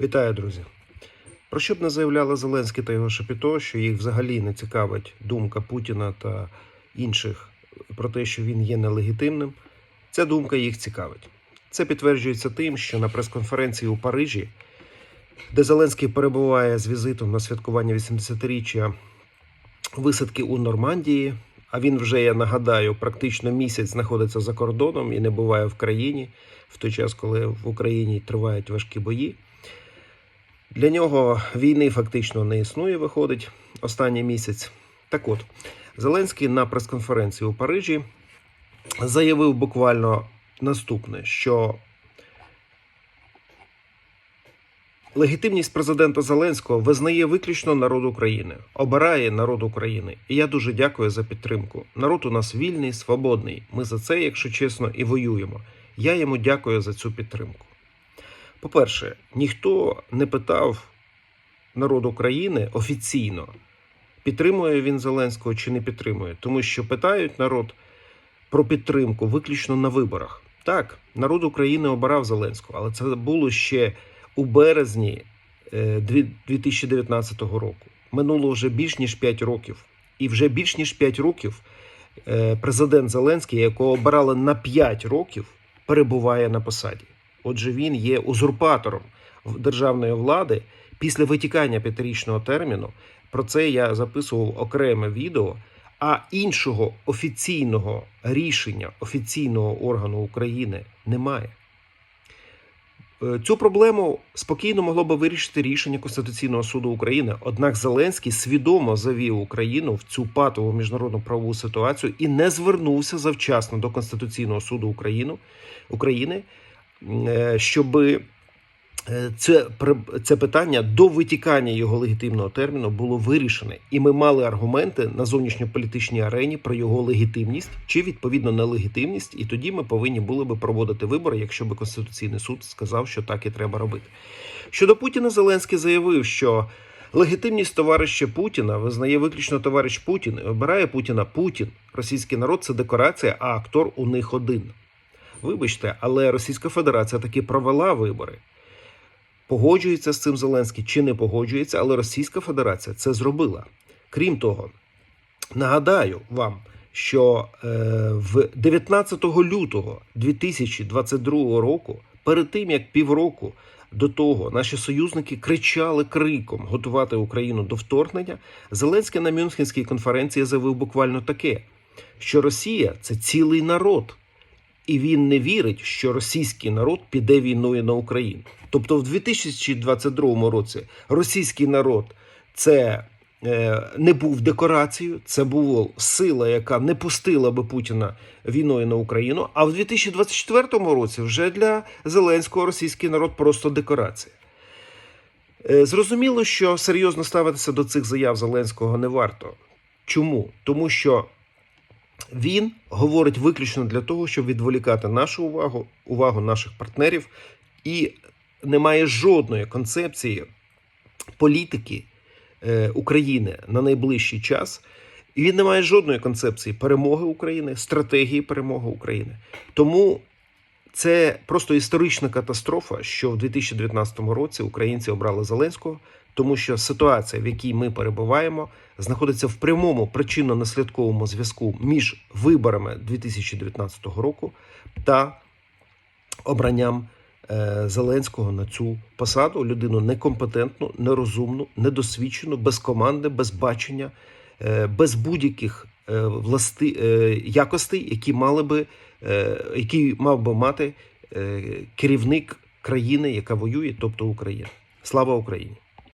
Вітаю, друзі. Про що б не заявляли Зеленський та його Шапіто, що їх взагалі не цікавить думка Путіна та інших про те, що він є нелегітимним, ця думка їх цікавить. Це підтверджується тим, що на прес-конференції у Парижі, де Зеленський перебуває з візитом на святкування 80-річчя висадки у Нормандії, а він вже, я нагадаю, практично місяць знаходиться за кордоном і не буває в країні в той час, коли в Україні тривають важкі бої. Для нього війни фактично не існує, виходить останній місяць. Так от, Зеленський на прес-конференції у Парижі заявив буквально наступне: що легітимність президента Зеленського визнає виключно народ України, обирає народ України. І я дуже дякую за підтримку. Народ у нас вільний, свободний. Ми за це, якщо чесно, і воюємо. Я йому дякую за цю підтримку. По-перше, ніхто не питав народ України офіційно, підтримує він Зеленського чи не підтримує, тому що питають народ про підтримку виключно на виборах. Так, народ України обирав Зеленського, але це було ще у березні е, дві- 2019 року. Минуло вже більш ніж 5 років. І вже більш ніж 5 років е, президент Зеленський, якого обирали на 5 років, перебуває на посаді. Отже, він є узурпатором державної влади після витікання п'ятирічного терміну. Про це я записував окреме відео. А іншого офіційного рішення офіційного органу України немає. Е, Цю проблему спокійно могло би вирішити рішення Конституційного суду України. Однак Зеленський свідомо завів Україну в цю патову міжнародну правову ситуацію і не звернувся завчасно до Конституційного суду України, України щоб це, при- це питання до витікання його легітимного терміну було вирішене, і ми мали аргументи на зовнішньополітичній арені про його легітимність чи відповідно нелегітимність, і тоді ми повинні були би проводити вибори, якщо би Конституційний суд сказав, що так і треба робити. Щодо Путіна, Зеленський заявив, що легітимність товариша Путіна визнає виключно товариш Путін і обирає Путіна Путін. Російський народ це декорація, а актор у них один. Вибачте, але Російська Федерація таки провела вибори. Погоджується з цим Зеленський чи не погоджується, але Російська Федерація це зробила. Крім того, нагадаю вам, що е, в 19 лютого 2022 року, перед тим як півроку до того наші союзники кричали криком готувати Україну до вторгнення, Зеленський на Мюнхенській конференції заявив буквально таке: що Росія це цілий народ і він не вірить, що російський народ піде війною на Україну. Тобто, в 2022 році російський народ це е, не був декорацією, це була сила, яка не пустила би Путіна війною на Україну. А в 2024 році вже для Зеленського російський народ просто декорація. Е, Зрозуміло, що серйозно ставитися до цих заяв Зеленського не варто. Чому? Тому що він говорить виключно для того, щоб відволікати нашу увагу, увагу наших партнерів, і немає жодної концепції політики е, України на найближчий час. І він не має жодної концепції перемоги України, стратегії перемоги України. Тому це просто історична катастрофа, що в 2019 році українці обрали Зеленського, тому що ситуація, в якій ми перебуваємо, знаходиться в прямому причинно-наслідковому зв'язку між виборами 2019 року та обранням е, Зеленського на цю посаду. Людину некомпетентну, нерозумну, недосвідчену, без команди, без бачення, е, без будь-яких е, власти якостей, які мали би, які мав би мати керівник країни, яка воює, тобто Україна. Слава Україні!